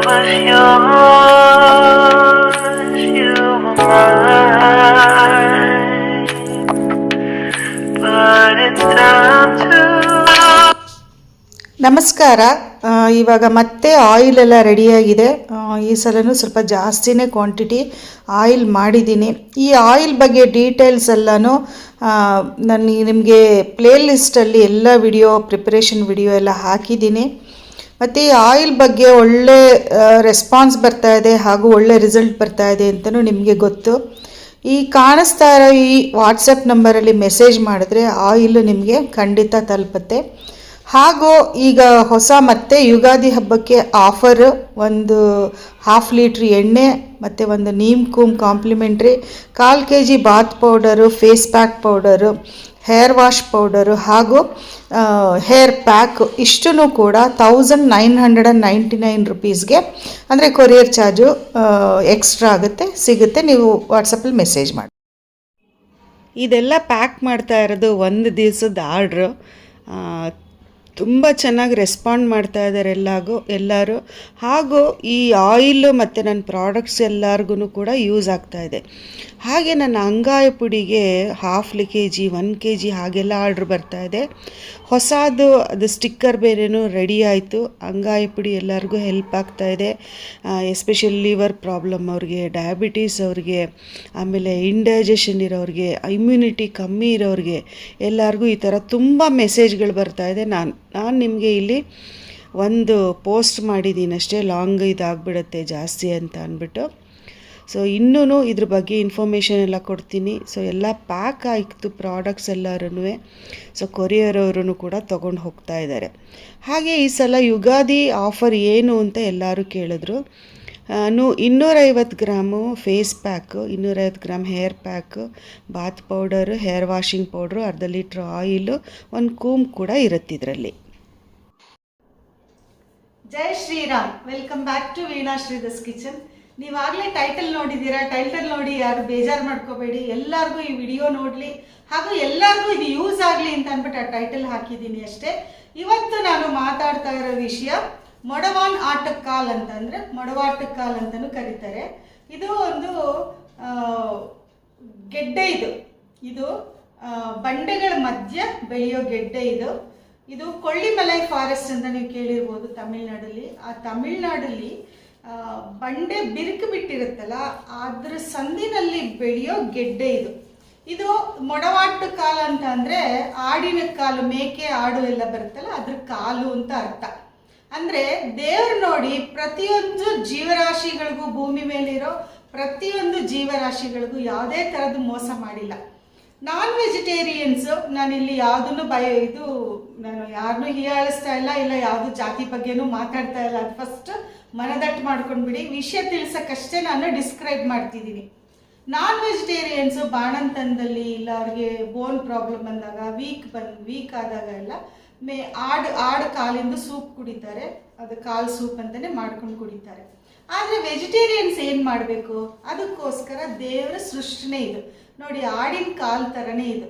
was yours, you were mine. But it's time to. ನಮಸ್ಕಾರ ಇವಾಗ ಮತ್ತೆ ಆಯಿಲ್ ಎಲ್ಲ ರೆಡಿಯಾಗಿದೆ ಈ ಸಲನೂ ಸ್ವಲ್ಪ ಜಾಸ್ತಿನೇ ಕ್ವಾಂಟಿಟಿ ಆಯಿಲ್ ಮಾಡಿದ್ದೀನಿ ಈ ಆಯಿಲ್ ಬಗ್ಗೆ ಡೀಟೇಲ್ಸ್ ಎಲ್ಲನೂ ನಾನು ನಿಮಗೆ ಪ್ಲೇ ಲಿಸ್ಟಲ್ಲಿ ಎಲ್ಲ ವಿಡಿಯೋ ಪ್ರಿಪ್ರೇಷನ್ ವಿಡಿಯೋ ಎಲ್ಲ ಹಾಕಿದ್ದೀನಿ ಮತ್ತು ಈ ಆಯಿಲ್ ಬಗ್ಗೆ ಒಳ್ಳೆ ರೆಸ್ಪಾನ್ಸ್ ಬರ್ತಾ ಇದೆ ಹಾಗೂ ಒಳ್ಳೆ ರಿಸಲ್ಟ್ ಬರ್ತಾ ಇದೆ ಅಂತಲೂ ನಿಮಗೆ ಗೊತ್ತು. ಈ ಕಾಣಿಸ್ತಾ ಇರೋ ಈ ವಾಟ್ಸಪ್ ನಂಬರಲ್ಲಿ ಮೆಸೇಜ್ ಮಾಡಿದ್ರೆ ಆಯಿಲ್ ನಿಮಗೆ ಖಂಡಿತ ತಲುಪುತ್ತೆ. ಹಾಗೂ ಈಗ ಹೊಸ ಮತ್ತೆ ಯುಗಾದಿ ಹಬ್ಬಕ್ಕೆ ಆಫರ್ ಒಂದು ಹಾಫ್ ಲೀಟ್ರ್ ಎಣ್ಣೆ, ಮತ್ತು ಒಂದು ನೀಮ್ ಕೂಮ್ ಕಾಂಪ್ಲಿಮೆಂಟ್ರಿ ಕಾಲು K G bath powder face pack powder hair wash powder ಹಾಗೂ ಹೇರ್ ಪ್ಯಾಕ್ ಇಷ್ಟೂ ಕೂಡ thousand nine hundred and ninety nine ರುಪೀಸ್ಗೆ ಅಂದರೆ ಕೊರಿಯರ್ ಚಾರ್ಜು ಎಕ್ಸ್ಟ್ರಾ ಆಗುತ್ತೆ, ಸಿಗುತ್ತೆ, ನೀವು ವಾಟ್ಸಪ್ಪಲ್ಲಿ ಮೆಸೇಜ್ ಮಾಡಿ. ಇದೆಲ್ಲ ಪ್ಯಾಕ್ ಮಾಡ್ತಾ ಇರೋದು ಒಂದು ದಿವಸದ ಆರ್ಡ್ರು ತುಂಬ ಚೆನ್ನಾಗಿ ರೆಸ್ಪಾಂಡ್ ಮಾಡ್ತಾ ಇದ್ದಾರೆ ಎಲ್ಲಾಗೂ, ಎಲ್ಲರೂ. ಹಾಗೂ ಈ ಆಯಿಲು ಮತ್ತು ನನ್ನ ಪ್ರಾಡಕ್ಟ್ಸ್ ಎಲ್ಲರಿಗೂ ಕೂಡ ಯೂಸ್ ಆಗ್ತಾ ಇದೆ. ಹಾಗೆ ನನ್ನ ಅಂಗಾಯ ಪುಡಿಗೆ half K G one K G ಹಾಗೆಲ್ಲ ಆರ್ಡ್ರ್ ಬರ್ತಾ ಇದೆ. ಹೊಸದು, ಅದು ಸ್ಟಿಕ್ಕರ್ ಬೇರೆನೂ ರೆಡಿ ಆಯಿತು. ಅಂಗಾಯ ಪುಡಿ ಎಲ್ಲರಿಗೂ ಹೆಲ್ಪ್ ಆಗ್ತಾ ಇದೆ. ಎಸ್ಪೆಷಲಿ ಲಿವರ್ ಪ್ರಾಬ್ಲಮ್ ಅವ್ರಿಗೆ ಡಯಾಬಿಟೀಸ್ ಅವ್ರಿಗೆ, ಆಮೇಲೆ ಇಂಡೈಜೆಷನ್ ಇರೋರಿಗೆ ಇಮ್ಯುನಿಟಿ ಕಮ್ಮಿ ಇರೋರಿಗೆ ಎಲ್ಲರಿಗೂ ಈ ಥರ ತುಂಬ ಮೆಸೇಜ್ಗಳು ಬರ್ತಾ ಇದೆ. ನಾನು ನಾನು ನಿಮಗೆ ಇಲ್ಲಿ ಒಂದು ಪೋಸ್ಟ್ ಮಾಡಿದ್ದೀನಿ ಅಷ್ಟೇ ಲಾಂಗ್ ಇದಾಗ್ಬಿಡುತ್ತೆ ಜಾಸ್ತಿ ಅಂತ ಅಂದ್ಬಿಟ್ಟು. ಸೊ ಇನ್ನೂ ಇದ್ರ ಬಗ್ಗೆ ಇನ್ಫಾರ್ಮೇಷನ್ ಎಲ್ಲ ಕೊಡ್ತೀನಿ. ಸೊ ಎಲ್ಲ ಪ್ಯಾಕ್ ಆಯಿತು ಪ್ರಾಡಕ್ಟ್ಸ್ ಎಲ್ಲರೂ ಸೊ ಕೊರಿಯರ್ ಅವರು ಕೂಡ ತೊಗೊಂಡು ಹೋಗ್ತಾ ಇದ್ದಾರೆ ಹಾಗೆ ಈ ಸಲ ಯುಗಾದಿ ಆಫರ್ ಏನು ಅಂತ ಎಲ್ಲರೂ ಕೇಳಿದ್ರು. ನು ಇನ್ನೂರೈವತ್ತು ಗ್ರಾಮು ಫೇಸ್ ಪ್ಯಾಕು ಇನ್ನೂರೈವತ್ತು gram hair pack bath powder hair washing powder ಅರ್ಧ ಲೀಟ್ರ್ ಆಯಿಲು ಒಂದು ಕೂಮ್ ಕೂಡ ಇರುತ್ತೆ ಇದರಲ್ಲಿ. ಜೈ Shriram. Welcome back to Veena Shridas kitchen ನೀವಾಗಲೇ title ನೋಡಿದ್ದೀರಾ ಟೈಟಲ್ ನೋಡಿ ಯಾರು ಬೇಜಾರು ಮಾಡ್ಕೋಬೇಡಿ. ಎಲ್ಲರಿಗೂ ಈ ವಿಡಿಯೋ ನೋಡಲಿ. ಹಾಗೂ ಎಲ್ಲರಿಗೂ ಇದು ಯೂಸ್ ಆಗಲಿ ಅಂತ ಅಂದ್ಬಿಟ್ಟು ಆ ಟೈಟಲ್ ಹಾಕಿದ್ದೀನಿ ಅಷ್ಟೇ. ಇವತ್ತು ನಾನು ಮಾತಾಡ್ತಾ ಇರೋ ವಿಷಯ ಮೊಡವಾನ್ ಆಟಕ್ ಕಾಲ್ ಅಂತಂದ್ರೆ ಮೊಡವಾಟಕ್ ಕಾಲ್ ಅಂತಲೂ ಕರೀತಾರೆ. ಇದು ಒಂದು ಗೆಡ್ಡೆ ಇದು. ಇದು ಬಂಡೆಗಳ ಮಧ್ಯ ಬೆಳೆಯೋ ಗೆಡ್ಡೆ ಇದು. ಇದು ಕೊಳ್ಳಿಮಲೈ ಫಾರೆಸ್ಟ್ ಅಂತ ನೀವು ಕೇಳಿರ್ಬೋದು ತಮಿಳ್ನಾಡಲ್ಲಿ. ಆ ತಮಿಳ್ನಾಡಲ್ಲಿ ಬಂಡೆ ಬಿರುಕು ಬಿಟ್ಟಿರುತ್ತಲ್ಲ ಅದ್ರ ಸಂದಿನಲ್ಲಿ ಬೆಳೆಯೋ ಗೆಡ್ಡೆ ಇದು. ಇದು ಮೊಡವಾಟ್ಟು ಕಾಲು ಅಂತ ಅಂದರೆ ಆಡಿನ ಕಾಲು, ಮೇಕೆ, ಆಡು ಎಲ್ಲ ಬರುತ್ತಲ್ಲ, ಅದ್ರ ಕಾಲು ಅಂತ ಅರ್ಥ. ಅಂದ್ರೆ ದೇವ್ರು ನೋಡಿ ಪ್ರತಿಯೊಂದು ಜೀವರಾಶಿಗಳಿಗೂ ಭೂಮಿ ಮೇಲಿರೋ ಪ್ರತಿಯೊಂದು ಜೀವರಾಶಿಗಳಿಗೂ ಯಾವುದೇ ಥರದ್ದು ಮೋಸ ಮಾಡಿಲ್ಲ. ನಾನ್ ವೆಜಿಟೇರಿಯನ್ಸು ನಾನಿಲ್ಲಿ ಯಾವುದನ್ನು ಭಯ ಇದು ನಾನು ಯಾರನ್ನೂ ಹೀಯಾಳಿಸ್ತಾ ಇಲ್ಲ ಇಲ್ಲ ಯಾವುದು ಜಾತಿ ಬಗ್ಗೆನೂ ಮಾತಾಡ್ತಾ ಇಲ್ಲ. ಅದು ಫಸ್ಟ್ ಮನದಟ್ಟು ಮಾಡ್ಕೊಂಡ್ಬಿಡಿ ವಿಷಯ ತಿಳಿಸೋಕ್ಕಷ್ಟೇ ನಾನು ಡಿಸ್ಕ್ರೈಬ್ ಮಾಡ್ತಿದ್ದೀನಿ. ನಾನ್ ವೆಜಿಟೇರಿಯನ್ಸು ಬಾಣಂತನದಲ್ಲಿ ಇಲ್ಲ ಅವ್ರಿಗೆ ಬೋನ್ ಪ್ರಾಬ್ಲಮ್ ಬಂದಾಗ ವೀಕ್ ಬಂದ್ ವೀಕ್ ಆದಾಗ ಎಲ್ಲ ಮೇ ಆಡು ಆಡು ಕಾಲಿಂದ ಸೂಪ್ ಕುಡಿತಾರೆ. ಅದು ಕಾಲು ಸೂಪ್ ಅಂತಲೇ ಮಾಡ್ಕೊಂಡು ಕುಡಿತಾರೆ. ಆದರೆ ವೆಜಿಟೇರಿಯನ್ಸ್ ಏನು ಮಾಡಬೇಕು? ಅದಕ್ಕೋಸ್ಕರ ದೇವರ ಸೃಷ್ಟಿನೇ ಇದು. ನೋಡಿ, ಆಡಿನ ಕಾಲು ಥರನೇ ಇದು.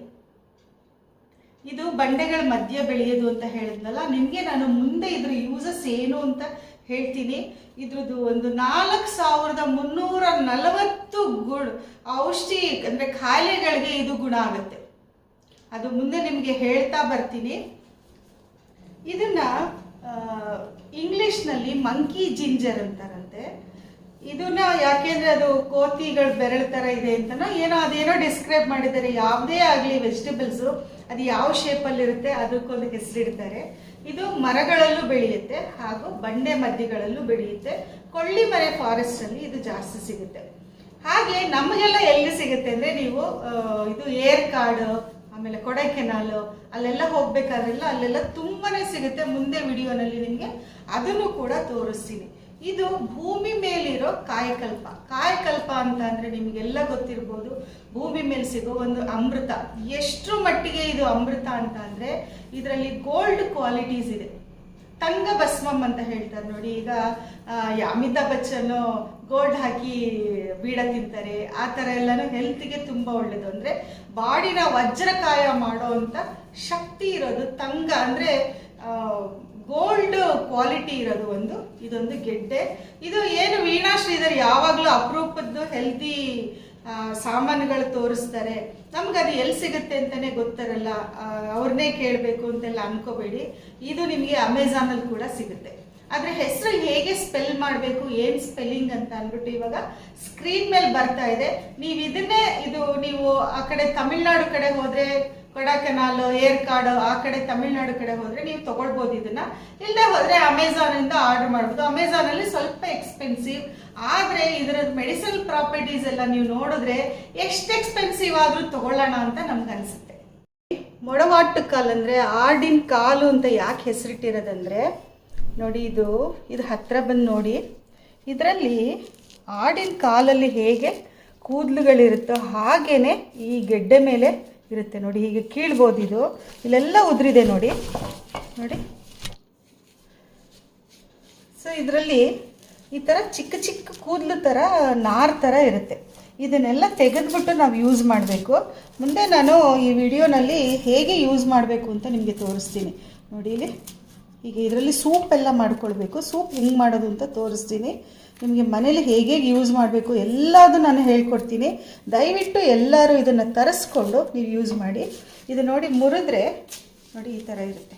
ಇದು ಬಂಡೆಗಳ ಮಧ್ಯ ಬೆಳೆಯೋದು ಅಂತ ಹೇಳಿದ್ನಲ್ಲ, ನಿಮಗೆ ನಾನು ಮುಂದೆ ಇದ್ರ ಯೂಸಸ್ ಏನು ಅಂತ ಹೇಳ್ತೀನಿ. ಇದ್ರದ್ದು ಒಂದು ನಾಲ್ಕು ಸಾವಿರದ ಮುನ್ನೂರ ನಲವತ್ತು ಗುಣ ಔಷಧಿ, ಅಂದರೆ ಖಾಯಿಲೆಗಳಿಗೆ ಇದು ಗುಣ ಆಗುತ್ತೆ. ಅದು ಮುಂದೆ ನಿಮಗೆ ಹೇಳ್ತಾ ಬರ್ತೀನಿ. ಇದನ್ನ ಇಂಗ್ಲಿಷ್ನಲ್ಲಿ ಮಂಕಿ ಜಿಂಜರ್ ಅಂತಾರಂತೆ. ಇದನ್ನ ಯಾಕೆಂದ್ರೆ ಅದು ಕೋತಿಗಳು ಬೆರಳು ಥರ ಇದೆ ಅಂತನೋ ಏನೋ ಅದೇನೋ ಡಿಸ್ಕ್ರೈಬ್ ಮಾಡಿದ್ದಾರೆ. ಯಾವುದೇ ಆಗಲಿ ವೆಜಿಟೇಬಲ್ಸ್, ಅದು ಯಾವ ಶೇಪಲ್ಲಿರುತ್ತೆ ಅದಕ್ಕೊಂದು ಹೆಸರಿಡ್ತಾರೆ. ಇದು ಮರಗಳಲ್ಲೂ ಬೆಳೆಯುತ್ತೆ ಹಾಗೂ ಬಂಡೆ ಮಧ್ಯಗಳಲ್ಲೂ ಬೆಳೆಯುತ್ತೆ. ಕೊಳ್ಳಿಮರೆ ಫಾರೆಸ್ಟ್ ಅಲ್ಲಿ ಇದು ಜಾಸ್ತಿ ಸಿಗುತ್ತೆ. ಹಾಗೆ ನಮಗೆಲ್ಲ ಎಲ್ಲಿ ಸಿಗುತ್ತೆ ಅಂದ್ರೆ ನೀವು ಇದು ಏರ್ ಕಾರ್ಡ್ ಆಮೇಲೆ ಕೊಡೈಕೆನಾಲ್, ಅಲ್ಲೆಲ್ಲ ಹೋಗ್ಬೇಕಾದ್ರೆಲ್ಲ ಅಲ್ಲೆಲ್ಲ ತುಂಬಾನೇ ಸಿಗುತ್ತೆ. ಮುಂದೆ ವಿಡಿಯೋನಲ್ಲಿ ನಿಮಗೆ ಅದನ್ನು ಕೂಡ ತೋರಿಸ್ತೀನಿ. ಇದು ಭೂಮಿ ಮೇಲಿರೋ ಕಾಯಕಲ್ಪ. ಕಾಯಕಲ್ಪ ಅಂತ ಅಂದ್ರೆ ನಿಮಗೆಲ್ಲ ಗೊತ್ತಿರ್ಬೋದು, ಭೂಮಿ ಮೇಲೆ ಸಿಗೋ ಒಂದು ಅಮೃತ. ಎಷ್ಟು ಮಟ್ಟಿಗೆ ಇದು ಅಮೃತ ಅಂತ ಅಂದ್ರೆ ಇದರಲ್ಲಿ ಗೋಲ್ಡ್ ಕ್ವಾಲಿಟೀಸ್ ಇದೆ. ತಂಗ ಭಸ್ಮಂ ಅಂತ ಹೇಳ್ತಾರೆ ನೋಡಿ, ಈಗ ಅಮಿತಾಬ್ ಬಚ್ಚನ್ ಗೋಲ್ಡ್ ಹಾಕಿ ಬೀಡ ತಿಂತಾರೆ. ಆ ಥರ ಎಲ್ಲನೂ ಹೆಲ್ತ್ಗೆ ತುಂಬ ಒಳ್ಳೇದು. ಅಂದರೆ ಬಾಡಿನ ವಜ್ರಕಾಯ ಮಾಡೋ ಅಂತ ಶಕ್ತಿ ಇರೋದು ತಂಗ. ಅಂದರೆ ಗೋಲ್ಡ್ ಕ್ವಾಲಿಟಿ ಇರೋದು ಒಂದು, ಇದೊಂದು ಗೆಡ್ಡೆ. ಇದು ಏನು ವೀಣಾ ಶ್ರೀಧರ್ ಯಾವಾಗಲೂ ಅಪರೂಪದ್ದು ಹೆಲ್ದಿ ಸಾಮಾನುಗಳು ತೋರಿಸ್ತಾರೆ. ನಮ್ಗೆ ಅದು ಎಲ್ಲಿ ಸಿಗುತ್ತೆ ಅಂತಲೇ ಗೊತ್ತಿರಲ್ಲ ಅವ್ರನ್ನೇ ಕೇಳಬೇಕು ಅಂತೆಲ್ಲ ಅನ್ಕೋಬೇಡಿ. ಇದು ನಿಮಗೆ ಅಮೆಝಾನಲ್ಲಿ ಕೂಡ ಸಿಗುತ್ತೆ. ಆದರೆ ಹೆಸರು ಹೇಗೆ ಸ್ಪೆಲ್ ಮಾಡಬೇಕು, ಏನು ಸ್ಪೆಲ್ಲಿಂಗ್ ಅಂತ ಅಂದ್ಬಿಟ್ಟು ಇವಾಗ ಸ್ಕ್ರೀನ್ ಮೇಲೆ ಬರ್ತಾ ಇದೆ. ನೀವು ಇದನ್ನೇ ಇದು, ನೀವು ಆ ಕಡೆ ತಮಿಳ್ನಾಡು ಕಡೆ ಹೋದ್ರೆ ಕೊಡಕೆನಾಲ್, ಏರ್ಕಾಡು, ಆ ಕಡೆ ತಮಿಳ್ನಾಡು ಕಡೆ ಹೋದ್ರೆ ನೀವು ತಗೊಳ್ಬೋದು ಇದನ್ನ. ಇಲ್ಲದೆ ಹೋದ್ರೆ ಅಮೆಝಾನ್ ಇಂದ ಆರ್ಡರ್ ಮಾಡ್ಬೋದು. ಅಮೆಝಾನ್ ಅಲ್ಲಿ ಸ್ವಲ್ಪ ಎಕ್ಸ್ಪೆನ್ಸಿವ್ ಆದ್ರೆ ಇದರದ್ದು ಮೆಡಿಸಿನ್ ಪ್ರಾಪರ್ಟೀಸ್ ಎಲ್ಲ ನೀವು ನೋಡಿದ್ರೆ ಎಷ್ಟು ಎಕ್ಸ್ಪೆನ್ಸಿವ್ ಆದ್ರೂ ತಗೊಳ್ಳೋಣ ಅಂತ ನಮ್ಗೆ ಅನ್ಸುತ್ತೆ. ಮೊಡವಾಟ್ಟು ಕಾಲು ಅಂದರೆ ಆಡಿನ ಕಾಲು ಅಂತ ಯಾಕೆ ಹೆಸರಿಟ್ಟಿರೋದಂದ್ರೆ, ನೋಡಿ ಇದು ಇದು ಹತ್ರ ಬಂದು ನೋಡಿ. ಇದರಲ್ಲಿ ಆಡಿನ ಕಾಲಲ್ಲಿ ಹೇಗೆ ಕೂದಲುಗಳಿರುತ್ತೋ ಹಾಗೇನೆ ಈ ಗೆಡ್ಡೆ ಮೇಲೆ ಇರುತ್ತೆ ನೋಡಿ, ಹೀಗೆ ಕೀಳ್ಬೋದು ಇದು. ಇಲ್ಲೆಲ್ಲ ಉದುರಿದೆ ನೋಡಿ. ನೋಡಿ. ಸೊ ಇದರಲ್ಲಿ ಈ ಥರ ಚಿಕ್ಕ ಚಿಕ್ಕ ಕೂದಲು ಥರ ನಾರ್ ಥರ ಇರುತ್ತೆ. ಇದನ್ನೆಲ್ಲ ತೆಗೆದ್ಬಿಟ್ಟು ನಾವು ಯೂಸ್ ಮಾಡಬೇಕು. ಮುಂದೆ ನಾನು ಈ ವಿಡಿಯೋನಲ್ಲಿ ಹೇಗೆ ಯೂಸ್ ಮಾಡಬೇಕು ಅಂತ ನಿಮಗೆ ತೋರಿಸ್ತೀನಿ. ನೋಡಿ ಇಲ್ಲಿ. ಈಗ ಇದರಲ್ಲಿ ಸೂಪ್ ಎಲ್ಲ ಮಾಡ್ಕೊಳ್ಬೇಕು. ಸೂಪ್ ಹೆಂಗೆ ಮಾಡೋದು ಅಂತ ತೋರಿಸ್ತೀನಿ. ನಿಮಗೆ ಮನೇಲಿ ಹೇಗೆ ಯೂಸ್ ಮಾಡಬೇಕು ಎಲ್ಲದೂ ನಾನು ಹೇಳ್ಕೊಡ್ತೀನಿ. ದಯವಿಟ್ಟು ಎಲ್ಲರೂ ಇದನ್ನು ತರಿಸ್ಕೊಂಡು ನೀವು ಯೂಸ್ ಮಾಡಿ. ಇದು ನೋಡಿ ಮುರಿದ್ರೆ, ನೋಡಿ ಈ ಥರ ಇರುತ್ತೆ.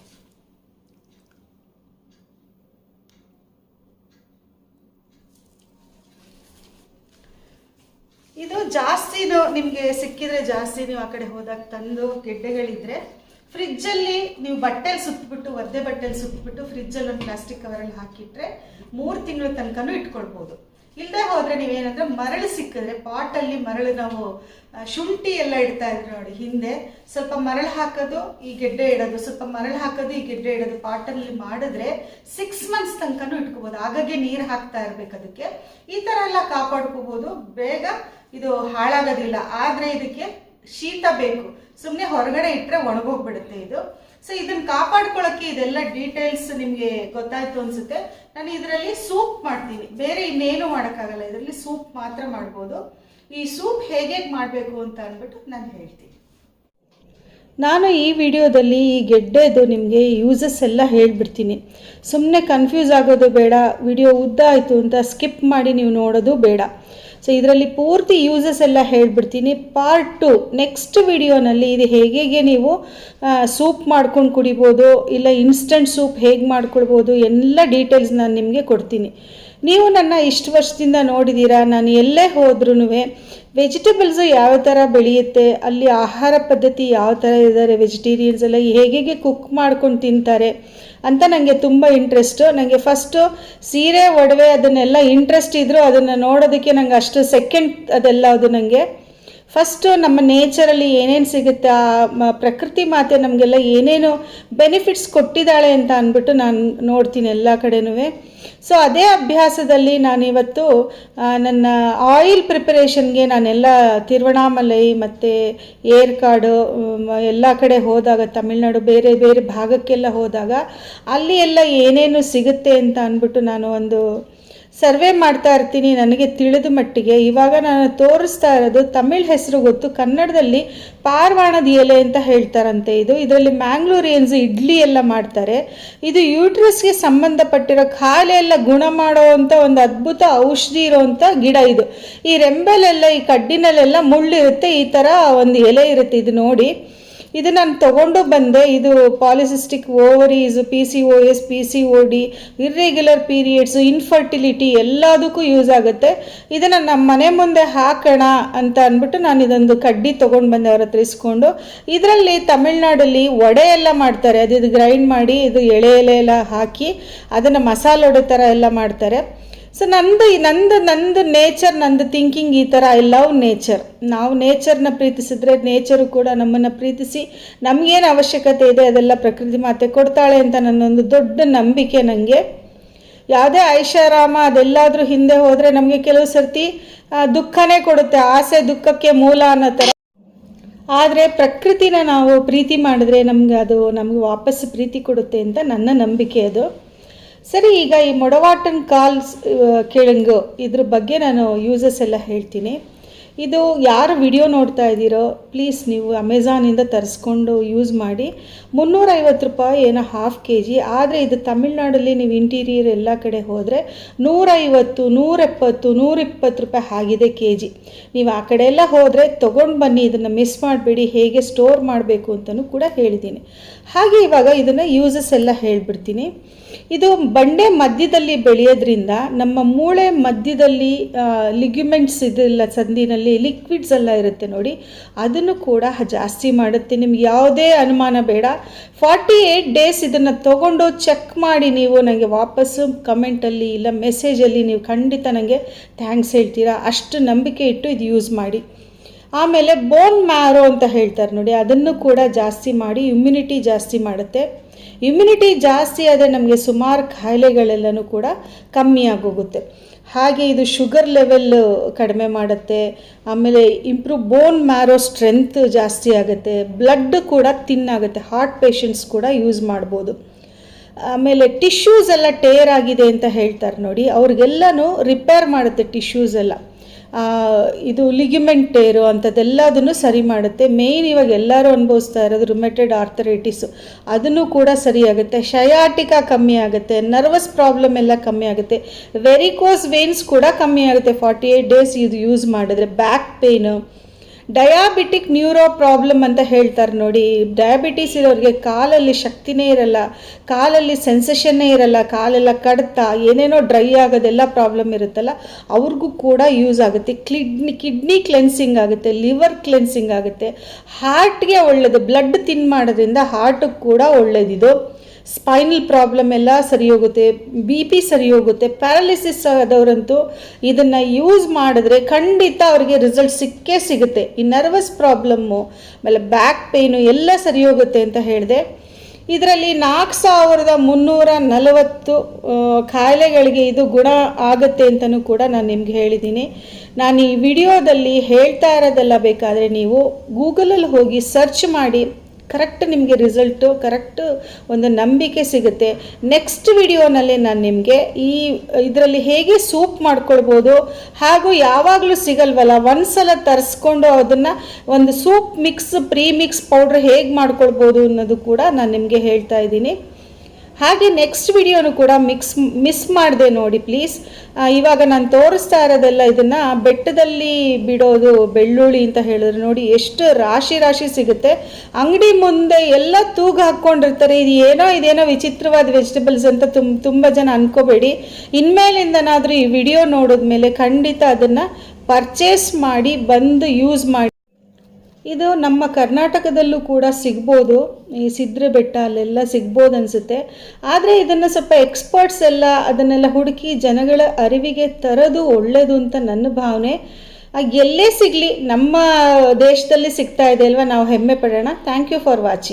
ಇದು ಜಾಸ್ತಿನೂ ನಿಮಗೆ ಸಿಕ್ಕಿದರೆ ಜಾಸ್ತಿ ನೀವು ಆ ಕಡೆ ಹೋದಾಗ ತಂದು ಗೆಡ್ಡೆಗಳಿದ್ರೆ ಫ್ರಿಜ್ಜಲ್ಲಿ ನೀವು ಬಟ್ಟೆಲಿ ಸುತ್ತಬಿಟ್ಟು ಒದ್ದೆ ಬಟ್ಟೆಲಿ ಸುತ್ತಬಿಟ್ಟು ಫ್ರಿಜ್ಜಲ್ಲಿ ಒಂದು ಪ್ಲಾಸ್ಟಿಕ್ ಕವರಲ್ಲಿ ಹಾಕಿಟ್ರೆ ಮೂರು ತಿಂಗಳ ತನಕನೂ ಇಟ್ಕೊಳ್ಬೋದು. ಇಲ್ಲದೆ ಹೋದ್ರೆ ನೀವೇನಂದ್ರೆ ಮರಳು ಸಿಕ್ಕಿದ್ರೆ ಪಾಟಲ್ಲಿ ಮರಳು ನಾವು ಶುಂಠಿ ಎಲ್ಲ ಇಡ್ತಾ ಇದ್ರು ನೋಡಿ ಹಿಂದೆ. ಸ್ವಲ್ಪ ಮರಳು ಹಾಕೋದು, ಈ ಗೆಡ್ಡೆ ಇಡೋದು, ಸ್ವಲ್ಪ ಮರಳು ಹಾಕೋದು, ಈ ಗೆಡ್ಡೆ ಇಡೋದು ಪಾಟಲ್ಲಿ ಮಾಡಿದ್ರೆ ಸಿಕ್ಸ್ ಮಂತ್ಸ್ ತನಕನೂ ಇಟ್ಕೋಬಹುದು ಆಗಾಗ್ಗೆ ನೀರು ಹಾಕ್ತಾ ಇರ್ಬೇಕು ಅದಕ್ಕೆ. ಈ ತರ ಎಲ್ಲ ಕಾಪಾಡ್ಕೋಬಹುದು ಬೇಗ ಇದು ಹಾಳಾಗೋದಿಲ್ಲ. ಆದ್ರೆ ಇದಕ್ಕೆ ಶೀತ ಬೇಕು. ಸುಮ್ಮನೆ ಹೊರಗಡೆ ಇಟ್ಟರೆ ಒಣಗೋಗ್ಬಿಡುತ್ತೆ ಇದು. ಸೊ ಇದನ್ನ ಕಾಪಾಡ್ಕೊಳ್ಳೋಕೆ ಇದೆಲ್ಲ ಡೀಟೇಲ್ಸ್ ನಿಮಗೆ ಗೊತ್ತಾಯ್ತು ಅನ್ಸುತ್ತೆ. ನಾನು ಇದರಲ್ಲಿ ಸೂಪ್ ಮಾಡ್ತೀನಿ. ಬೇರೆ ಇನ್ನೇನು ಮಾಡೋಕ್ಕಾಗಲ್ಲ. ಇದರಲ್ಲಿ ಸೂಪ್ ಮಾತ್ರ ಮಾಡ್ಬೋದು. ಈ ಸೂಪ್ ಹೇಗೆ ಮಾಡಬೇಕು ಅಂತ ಅಂದ್ಬಿಟ್ಟು ನಾನು ಹೇಳ್ತೀನಿ. ನಾನು ಈ ವಿಡಿಯೋದಲ್ಲಿ ಈ ಗೆಡ್ಡೆದು ನಿಮಗೆ ಯೂಸಸ್ ಎಲ್ಲ ಹೇಳಿಬಿಡ್ತೀನಿ. ಸುಮ್ಮನೆ ಕನ್ಫ್ಯೂಸ್ ಆಗೋದು ಬೇಡ, ವಿಡಿಯೋ ಉದ್ದ ಆಯಿತು ಅಂತ ಸ್ಕಿಪ್ ಮಾಡಿ ನೀವು ನೋಡೋದು ಬೇಡ. ಸೊ ಇದರಲ್ಲಿ ಪೂರ್ತಿ ಯೂಸಸ್ ಎಲ್ಲ ಹೇಳಿಬಿಡ್ತೀನಿ. ಪಾರ್ಟ್ ಟು ನೆಕ್ಸ್ಟ್ ವಿಡಿಯೋನಲ್ಲಿ ಇದು ಹೇಗೆ ನೀವು ಸೂಪ್ ಮಾಡ್ಕೊಂಡು ಕುಡಿಬೋದು, ಇಲ್ಲ ಇನ್ಸ್ಟಂಟ್ ಸೂಪ್ ಹೇಗೆ ಮಾಡ್ಕೊಳ್ಬೋದು, ಎಲ್ಲ ಡೀಟೇಲ್ಸ್ ನಾನು ನಿಮಗೆ ಕೊಡ್ತೀನಿ. ನೀವು ನನ್ನ ಇಷ್ಟು ವರ್ಷದಿಂದ ನೋಡಿದ್ದೀರಾ ನಾನು ಎಲ್ಲೇ ಹೋದ್ರೂ ವೆಜಿಟೇಬಲ್ಸು ಯಾವ ಥರ ಬೆಳೆಯುತ್ತೆ, ಅಲ್ಲಿ ಆಹಾರ ಪದ್ಧತಿ ಯಾವ ಥರ ಇದ್ದಾರೆ ವೆಜಿಟೇರಿಯನ್ಸ್ ಎಲ್ಲ ಹೇಗೆ ಕುಕ್ ಮಾಡ್ಕೊಂಡು ತಿಂತಾರೆ ಅಂತ ನನಗೆ ತುಂಬ ಇಂಟ್ರೆಸ್ಟು ನನಗೆ ಫಸ್ಟು ಸೀರೆ, ಒಡವೆ ಅದನ್ನೆಲ್ಲ ಇಂಟ್ರೆಸ್ಟ್ ಇದ್ದರೂ ಅದನ್ನು ನೋಡೋದಕ್ಕೆ ನಂಗೆ ಅಷ್ಟು ಸೆಕೆಂಡ್ ಅದೆಲ್ಲ ಅದು ನನಗೆ ಫಸ್ಟು ನಮ್ಮ ನೇಚರಲ್ಲಿ ಏನೇನು ಸಿಗುತ್ತೆ, ಆ ಪ್ರಕೃತಿ ಮಾತೆ ನಮಗೆಲ್ಲ ಏನೇನು ಬೆನಿಫಿಟ್ಸ್ ಕೊಟ್ಟಿದ್ದಾಳೆ ಅಂತ ಅಂದ್ಬಿಟ್ಟು ನಾನು ನೋಡ್ತೀನಿ ಎಲ್ಲ ಕಡೆನೂ ಸೊ ಅದೇ ಅಭ್ಯಾಸದಲ್ಲಿ ನಾನಿವತ್ತು ನನ್ನ ಆಯಿಲ್ ಪ್ರಿಪರೇಷನ್ಗೆ ನಾನೆಲ್ಲ ತಿರುವಣಾಮಲೈ ಮತ್ತು ಏರ್ಕಾಡು ಎಲ್ಲ ಕಡೆ ಹೋದಾಗ, ತಮಿಳ್ನಾಡು ಬೇರೆ ಬೇರೆ ಭಾಗಕ್ಕೆಲ್ಲ ಹೋದಾಗ, ಅಲ್ಲಿ ಎಲ್ಲ ಏನೇನು ಸಿಗುತ್ತೆ ಅಂತ ಅಂದ್ಬಿಟ್ಟು ನಾನು ಒಂದು ಸರ್ವೆ ಮಾಡ್ತಾ ಇರ್ತೀನಿ, ನನಗೆ ತಿಳಿದ ಮಟ್ಟಿಗೆ. ಇವಾಗ ನಾನು ತೋರಿಸ್ತಾ ಇರೋದು ತಮಿಳ್ ಹೆಸರು ಗೊತ್ತು, ಕನ್ನಡದಲ್ಲಿ ಪಾರ್ವಾಣದ ಎಲೆ ಅಂತ ಹೇಳ್ತಾರಂತೆ ಇದು. ಇದರಲ್ಲಿ ಮ್ಯಾಂಗ್ಳೂರಿಯನ್ಸ್ ಇಡ್ಲಿ ಎಲ್ಲ ಮಾಡ್ತಾರೆ. ಇದು ಯೂಟ್ರಸ್ಗೆ ಸಂಬಂಧಪಟ್ಟಿರೋ ಖಾಲಿ ಎಲ್ಲ ಗುಣ ಮಾಡೋವಂಥ ಒಂದು ಅದ್ಭುತ ಔಷಧಿ ಇರೋವಂಥ ಗಿಡ ಇದು. ಈ ರೆಂಬಲೆಲ್ಲ, ಈ ಕಡ್ಡಿನಲ್ಲೆಲ್ಲ ಮುಳ್ಳಿರುತ್ತೆ, ಈ ಥರ ಒಂದು ಎಲೆ ಇರುತ್ತೆ ಇದು ನೋಡಿ. ಇದು ನಾನು ತೊಗೊಂಡು ಬಂದೆ. ಇದು polycystic ovaries P C O S P C O D irregular periods infertility ಎಲ್ಲದಕ್ಕೂ ಯೂಸ್ ಆಗುತ್ತೆ. ಇದನ್ನು ನಮ್ಮ ಮನೆ ಮುಂದೆ ಹಾಕೋಣ ಅಂತ ಅಂದ್ಬಿಟ್ಟು ನಾನು ಇದೊಂದು ಕಡ್ಡಿ ತೊಗೊಂಡು ಬಂದೆ ಅವ್ರ ಹತ್ರ ಇಸ್ಕೊಂಡು. ಇದರಲ್ಲಿ ತಮಿಳ್ನಾಡಲ್ಲಿ ವಡೆ ಎಲ್ಲ ಮಾಡ್ತಾರೆ. ಅದು ಇದು ಗ್ರೈಂಡ್ ಮಾಡಿ ಇದು ಎಳೆ ಎಲೆ ಎಲ್ಲ ಹಾಕಿ ಅದನ್ನು ಮಸಾಲೆ ವಡೆ ಥರ ಎಲ್ಲ ಮಾಡ್ತಾರೆ. ಸೊ ನಂದು ನಂದು ನಂದು ನೇಚರ್ ನಂದು ಥಿಂಕಿಂಗ್ ಈ ಥರ ಐ ಲವ್ ನೇಚರ್ ನಾವು ನೇಚರ್ನ ಪ್ರೀತಿಸಿದ್ರೆ ನೇಚರು ಕೂಡ ನಮ್ಮನ್ನು ಪ್ರೀತಿಸಿ, ನಮಗೇನು ಅವಶ್ಯಕತೆ ಇದೆ ಅದೆಲ್ಲ ಪ್ರಕೃತಿ ಮಾತೆ ಕೊಡ್ತಾಳೆ ಅಂತ ನನ್ನೊಂದು ದೊಡ್ಡ ನಂಬಿಕೆ ನನಗೆ ಯಾವುದೇ ಐಷಾರಾಮ ಅದೆಲ್ಲಾದರೂ ಹಿಂದೆ ಹೋದರೆ ನಮಗೆ ಕೆಲವು ಸರ್ತಿ ದುಃಖನೇ ಕೊಡುತ್ತೆ, ಆಸೆ ದುಃಖಕ್ಕೆ ಮೂಲ ಅನ್ನೋ ಥರ ಆದರೆ ಪ್ರಕೃತಿನ ನಾವು ಪ್ರೀತಿ ಮಾಡಿದ್ರೆ ನಮ್ಗೆ ಅದು ನಮಗೆ ವಾಪಸ್ ಪ್ರೀತಿ ಕೊಡುತ್ತೆ ಅಂತ ನನ್ನ ನಂಬಿಕೆ ಅದು. ಸರಿ, ಈಗ ಈ ಮೊಡವಾಟನ್ ಕಾಲ್ಸ್ ಕೇಳಂಗು, ಇದ್ರ ಬಗ್ಗೆ ನಾನು ಯೂಸಸ್ ಎಲ್ಲ ಹೇಳ್ತೀನಿ. ಇದು ಯಾರು ವಿಡಿಯೋ ನೋಡ್ತಾ ಇದ್ದೀರೋ ಪ್ಲೀಸ್ ನೀವು ಅಮೆಝಾನಿಂದ ತರಿಸ್ಕೊಂಡು ಯೂಸ್ ಮಾಡಿ. ಮುನ್ನೂರೈವತ್ತು ರೂಪಾಯಿ ಏನೋ ಹಾಫ್ ಕೆ ಜಿ ಆದರೆ ಇದು ತಮಿಳ್ನಾಡಲ್ಲಿ ನೀವು ಇಂಟೀರಿಯರ್ ಎಲ್ಲ ಕಡೆ ಹೋದರೆ ನೂರೈವತ್ತು, ನೂರೆಪ್ಪತ್ತು, ನೂರಿಪ್ಪತ್ತು ರೂಪಾಯಿ ಆಗಿದೆ ಕೆ ಜಿ ನೀವು ಆ ಕಡೆ ಎಲ್ಲ ಹೋದರೆ ತೊಗೊಂಡು ಬನ್ನಿ, ಇದನ್ನು ಮಿಸ್ ಮಾಡಬೇಡಿ, ಹೇಗೆ ಸ್ಟೋರ್ ಮಾಡಬೇಕು ಅಂತಲೂ ಕೂಡ ಹೇಳಿದ್ದೀನಿ. ಹಾಗೆ ಇವಾಗ ಇದನ್ನು ಯೂಸಸ್ ಎಲ್ಲ ಹೇಳಿಬಿಡ್ತೀನಿ. ಇದು ಬಂಡೆ ಮಧ್ಯದಲ್ಲಿ ಬೆಳೆಯೋದ್ರಿಂದ ನಮ್ಮ ಮೂಳೆ ಮಧ್ಯದಲ್ಲಿ ಲಿಗ್ಯುಮೆಂಟ್ಸ್ ಇದೆಲ್ಲ ಸಂದಿನಲ್ಲಿ ಲಿಕ್ವಿಡ್ಸ್ ಎಲ್ಲ ಇರುತ್ತೆ ನೋಡಿ, ಅದನ್ನು ಕೂಡ ಜಾಸ್ತಿ ಮಾಡುತ್ತೆ. ನಿಮ್ಗೆ ಯಾವುದೇ ಅನುಮಾನ ಬೇಡ. ಫಾರ್ಟಿ ಏಯ್ಟ್ ಡೇಸ್ ಇದನ್ನು ತೊಗೊಂಡು ಚೆಕ್ ಮಾಡಿ ನೀವು ನನಗೆ ವಾಪಸ್ಸು ಕಮೆಂಟಲ್ಲಿ ಇಲ್ಲ ಮೆಸೇಜಲ್ಲಿ ನೀವು ಖಂಡಿತ ನನಗೆ ಥ್ಯಾಂಕ್ಸ್ ಹೇಳ್ತೀರಾ. ಅಷ್ಟು ನಂಬಿಕೆ ಇಟ್ಟು ಇದು ಯೂಸ್ ಮಾಡಿ. ಆಮೇಲೆ ಬೋನ್ ಮ್ಯಾರೋ ಅಂತ ಹೇಳ್ತಾರೆ ನೋಡಿ, ಅದನ್ನು ಕೂಡ ಜಾಸ್ತಿ ಮಾಡಿ ಇಮ್ಯುನಿಟಿ ಜಾಸ್ತಿ ಮಾಡುತ್ತೆ. ಇಮ್ಯುನಿಟಿ ಜಾಸ್ತಿ ಆದರೆ ನಮಗೆ ಸುಮಾರು ಕಾಯಿಲೆಗಳೆಲ್ಲನೂ ಕೂಡ ಕಮ್ಮಿ ಆಗೋಗುತ್ತೆ. ಹಾಗೆ ಇದು ಶುಗರ್ ಲೆವೆಲ್ ಕಡಿಮೆ ಮಾಡುತ್ತೆ, ಆಮೇಲೆ ಇಂಪ್ರೂವ್ ಬೋನ್ ಮ್ಯಾರೋ ಸ್ಟ್ರೆಂತ್ ಜಾಸ್ತಿ ಆಗುತ್ತೆ ಬ್ಲಡ್ ಕೂಡ ತಿನ್ನಾಗುತ್ತೆ ಹಾರ್ಟ್ ಪೇಷಂಟ್ಸ್ ಕೂಡ ಯೂಸ್ ಮಾಡ್ಬೋದು. ಆಮೇಲೆ ಟಿಶ್ಯೂಸ್ ಎಲ್ಲ ಟೇರ್ ಆಗಿದೆ ಅಂತ ಹೇಳ್ತಾರೆ ನೋಡಿ, ಅವ್ರಿಗೆಲ್ಲನೂ ರಿಪೇರ್ ಮಾಡುತ್ತೆ ಟಿಶ್ಯೂಸ್ ಎಲ್ಲ. ಇದು ಲಿಗ್ಯುಮೆಂಟ್ ಟೇರು ಅಂಥದ್ದೆಲ್ಲದನ್ನು ಸರಿ ಮಾಡುತ್ತೆ. ಮೇಯ್ನ್ ಇವಾಗ ಎಲ್ಲರೂ ಅನುಭವಿಸ್ತಾ ಇರೋದು ರುಮೆಟೆಡ್ ಆರ್ಥರೈಟಿಸು ಅದನ್ನು ಕೂಡ ಸರಿಯಾಗುತ್ತೆ ಶಯಾಟಿಕ ಕಮ್ಮಿ ಆಗುತ್ತೆ. ನರ್ವಸ್ ಪ್ರಾಬ್ಲಮ್ ಎಲ್ಲ ಕಮ್ಮಿ ಆಗುತ್ತೆ. ವೆರಿಕೋಸ್ ವೇನ್ಸ್ ಕೂಡ ಕಮ್ಮಿ ಆಗುತ್ತೆ. ಫಾರ್ಟಿ ಏಯ್ಟ್ ಡೇಸ್ ಇದು ಯೂಸ್ ಮಾಡಿದ್ರೆ back pain diabetic neuro problem ಅಂತ ಹೇಳ್ತಾರೆ ನೋಡಿ. ಡಯಾಬಿಟೀಸ್ ಇರೋರಿಗೆ ಕಾಲಲ್ಲಿ ಶಕ್ತಿನೇ ಇರಲ್ಲ. ಕಾಲಲ್ಲಿ ಸೆನ್ಸೇಷನ್ನೇ ಇರಲ್ಲ. ಕಾಲೆಲ್ಲ ಕಡ್ತಾ, ಏನೇನೋ ಡ್ರೈ ಆಗೋದೆಲ್ಲ ಪ್ರಾಬ್ಲಮ್ ಇರುತ್ತಲ್ಲ, ಅವ್ರಿಗೂ ಕೂಡ ಯೂಸ್ ಆಗುತ್ತೆ. ಕಿಡ್ನಿ ಕಿಡ್ನಿ ಕ್ಲೆನ್ಸಿಂಗ್ ಆಗುತ್ತೆ ಲಿವರ್ ಕ್ಲೆನ್ಸಿಂಗ್ ಆಗುತ್ತೆ. ಹಾರ್ಟ್ಗೆ ಒಳ್ಳೆಯದು ಬ್ಲಡ್ ತಿನ್ ಮಾಡೋದ್ರಿಂದ ಹಾರ್ಟಿಗೆ ಕೂಡ ಒಳ್ಳೆಯದಿದು ಸ್ಪೈನಲ್ ಪ್ರಾಬ್ಲಮ್ ಎಲ್ಲ ಸರಿ ಹೋಗುತ್ತೆ, ಬಿ ಪಿ ಸರಿ ಹೋಗುತ್ತೆ, ಪ್ಯಾರಾಲಿಸಿಸ್ ಆದವರಂತೂ ಇದನ್ನು ಯೂಸ್ ಮಾಡಿದ್ರೆ ಖಂಡಿತ ಅವರಿಗೆ ರಿಸಲ್ಟ್ ಸಿಕ್ಕೇ ಸಿಗುತ್ತೆ. ಈ ನರ್ವಸ್ ಪ್ರಾಬ್ಲಮ್ಮು, ಆಮೇಲೆ ಬ್ಯಾಕ್ ಪೇಯ್ನು ಎಲ್ಲ ಸರಿ ಹೋಗುತ್ತೆ ಅಂತ ಹೇಳಿದೆ. ಇದರಲ್ಲಿ ನಾಲ್ಕು ಸಾವಿರದ ಮುನ್ನೂರ ನಲವತ್ತು ಕಾಯಿಲೆಗಳಿಗೆ ಇದು ಗುಣ ಆಗುತ್ತೆ ಅಂತಲೂ ಕೂಡ ನಾನು ನಿಮ್ಗೆ ಹೇಳಿದ್ದೀನಿ ನಾನು ಈ ವಿಡಿಯೋದಲ್ಲಿ ಹೇಳ್ತಾ ಇರೋದೆಲ್ಲ ಬೇಕಾದರೆ ನೀವು ಗೂಗಲಲ್ಲಿ ಹೋಗಿ ಸರ್ಚ್ ಮಾಡಿ ಕರೆಕ್ಟ್ ನಿಮಗೆ ರಿಸಲ್ಟು ಕರೆಕ್ಟ್ ಒಂದು ನಂಬಿಕೆ ಸಿಗುತ್ತೆ. ನೆಕ್ಸ್ಟ್ ವಿಡಿಯೋನಲ್ಲಿ ನಾನು ನಿಮಗೆ ಈ ಇದರಲ್ಲಿ ಹೇಗೆ ಸೂಪ್ ಮಾಡ್ಕೊಳ್ಬೋದು, ಹಾಗೂ ಯಾವಾಗಲೂ ಸಿಗಲ್ವಲ್ಲ, ಒಂದ್ಸಲ ತರಿಸ್ಕೊಂಡು ಅದನ್ನು ಒಂದು soup mix pre mix powder ಹೇಗೆ ಮಾಡ್ಕೊಳ್ಬೋದು ಅನ್ನೋದು ಕೂಡ ನಾನು ನಿಮಗೆ ಹೇಳ್ತಾ ಇದ್ದೀನಿ. ಹಾಗೆ ನೆಕ್ಸ್ಟ್ ವಿಡಿಯೋನು ಕೂಡ ಮಿಕ್ಸ್ ಮಿಸ್ ಮಾಡಿದೆ ನೋಡಿ ಪ್ಲೀಸ್ ಇವಾಗ ನಾನು ತೋರಿಸ್ತಾ ಇರೋದೆಲ್ಲ ಇದನ್ನು ಬೆಟ್ಟದಲ್ಲಿ ಬಿಡೋದು ಬೆಳ್ಳುಳ್ಳಿ ಅಂತ ಹೇಳಿದ್ರೆ ನೋಡಿ ಎಷ್ಟು ರಾಶಿ ರಾಶಿ ಸಿಗುತ್ತೆ. ಅಂಗಡಿ ಮುಂದೆ ಎಲ್ಲ ತೂಗ ಹಾಕ್ಕೊಂಡಿರ್ತಾರೆ. ಇದು ಏನೋ, ಇದೇನೋ ವಿಚಿತ್ರವಾದ ವೆಜಿಟೇಬಲ್ಸ್ ಅಂತ ತುಂಬ ತುಂಬ ಜನ ಅನ್ಕೋಬೇಡಿ. ಇನ್ಮೇಲಿಂದನಾದರೂ ಈ ವಿಡಿಯೋ ನೋಡಿದ್ಮೇಲೆ ಖಂಡಿತ ಅದನ್ನು ಪರ್ಚೇಸ್ ಮಾಡಿ ಬಂದು ಯೂಸ್ ಮಾಡಿ. ಇದು ನಮ್ಮ ಕರ್ನಾಟಕದಲ್ಲೂ ಕೂಡ ಸಿಗ್ಬೋದು. ಈ ಸಿದ್ರ ಬೆಟ್ಟ ಅಲ್ಲೆಲ್ಲ ಸಿಗ್ಬೋದು ಅನಿಸುತ್ತೆ. ಆದರೆ ಇದನ್ನು ಸ್ವಲ್ಪ ಎಕ್ಸ್ಪರ್ಟ್ಸ್ ಎಲ್ಲ ಅದನ್ನೆಲ್ಲ ಹುಡುಕಿ ಜನಗಳ ಅರಿವಿಗೆ ತರೋದು ಒಳ್ಳೆಯದು ಅಂತ ನನ್ನ ಭಾವನೆ. ಎಲ್ಲೇ ಸಿಗಲಿ, ನಮ್ಮ ದೇಶದಲ್ಲಿ ಸಿಗ್ತಾ ಇದೆ ಅಲ್ವಾ? ನಾವು ಹೆಮ್ಮೆ ಪಡೋಣ. Thank you for watching